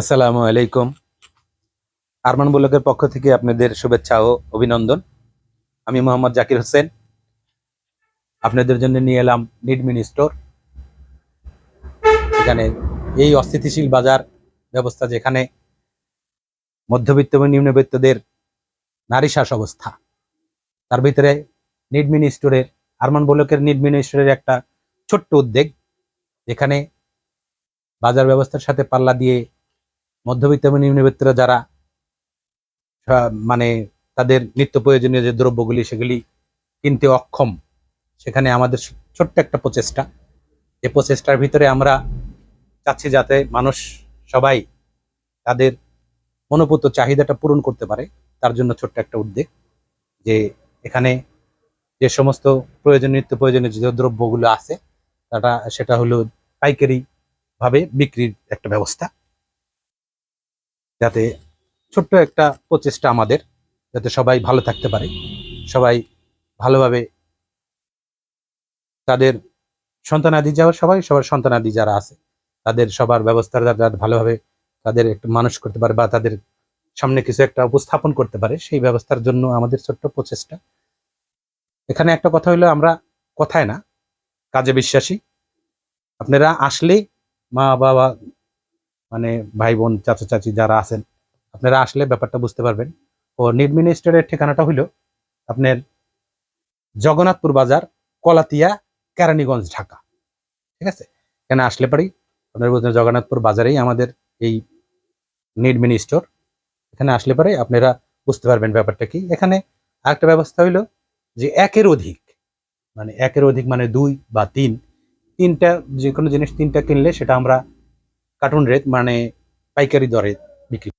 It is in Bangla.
আসসালামু আলাইকুম। আরমান বুলকের পক্ষ থেকে আপনাদের শুভেচ্ছা ও অভিনন্দন। আমি মোহাম্মদ জাকির হোসেন। আপনাদের জন্য নিয়ে এলাম নিডমিন স্টোর। এখানে এই অস্থিতিশীল বাজার ব্যবস্থা যেখানে মধ্যবিত্ত এবং নিম্নবিত্তদের নারী শ্বাস অবস্থা তার ভিতরে নিডমিন স্টোরের, আরমান বুলকের নিডমিন স্টোরের একটা ছোট্ট উদ্যোগ। যেখানে বাজার ব্যবস্থার সাথে পাল্লা দিয়ে মধ্যবিত্ত এবং নিম্নবিত্তরা যারা মানে তাদের নিত্য প্রয়োজনীয় যে দ্রব্যগুলি সেগুলি কিনতে অক্ষম, সেখানে আমাদের ছোট্ট একটা প্রচেষ্টা। যে প্রচেষ্টার ভিতরে আমরা চাচ্ছি যাতে মানুষ সবাই তাদের মনোপুত চাহিদাটা পূরণ করতে পারে, তার জন্য ছোট্ট একটা উদ্যোগ। যে এখানে যে সমস্ত প্রয়োজন নিত্য প্রয়োজনীয় যে দ্রব্যগুলো আছে তাটা সেটা হলো পাইকারিভাবে বিক্রির একটা ব্যবস্থা। যাতে ছোট্ট একটা প্রচেষ্টা আমাদের, যাতে সবাই ভালো থাকতে পারে। সবাই ভালোভাবে তাদের সন্তানাদি যাওয়া, সবাই সবার সন্তানাদি যারা আছে, তাদের সবার ব্যবস্থা যাতে ভালোভাবে তাদের একটু মানুষ করতে পারে বা তাদের সামনে কিছু একটা উপস্থাপন করতে পারে, সেই ব্যবস্থার জন্য আমাদের ছোট্ট প্রচেষ্টা। এখানে একটা কথা হলো, আমরা কথায় না, কাজে বিশ্বাসী। আপনারা আসলে মা বাবা মানে ভাই বোন চাচা চাচি যারা আছেন, আপনারা আসলে ব্যাপারটা বুঝতে পারবেন। ও নিডমিনিস্টারের ঠিকানাটা হইল আপনার জগন্নাথপুর বাজার, কলাতিয়া, কেরানীগঞ্জ, ঢাকা। ঠিক আছে? এখানে আসলে পারি, আপনার বলছেন জগন্নাথপুর বাজারেই আমাদের এই নিডমিনি স্টোর এখানে আসলে পারে, আপনারা বুঝতে পারবেন ব্যাপারটা কি। এখানে আরেকটা ব্যবস্থা হইল যে একের অধিক মানে একের অধিক মানে দুই বা তিন, তিনটা যে কোনো জিনিস তিনটা কিনলে সেটা আমরা কার্টুন রেট মানে পাইকারি দরে বিক্রি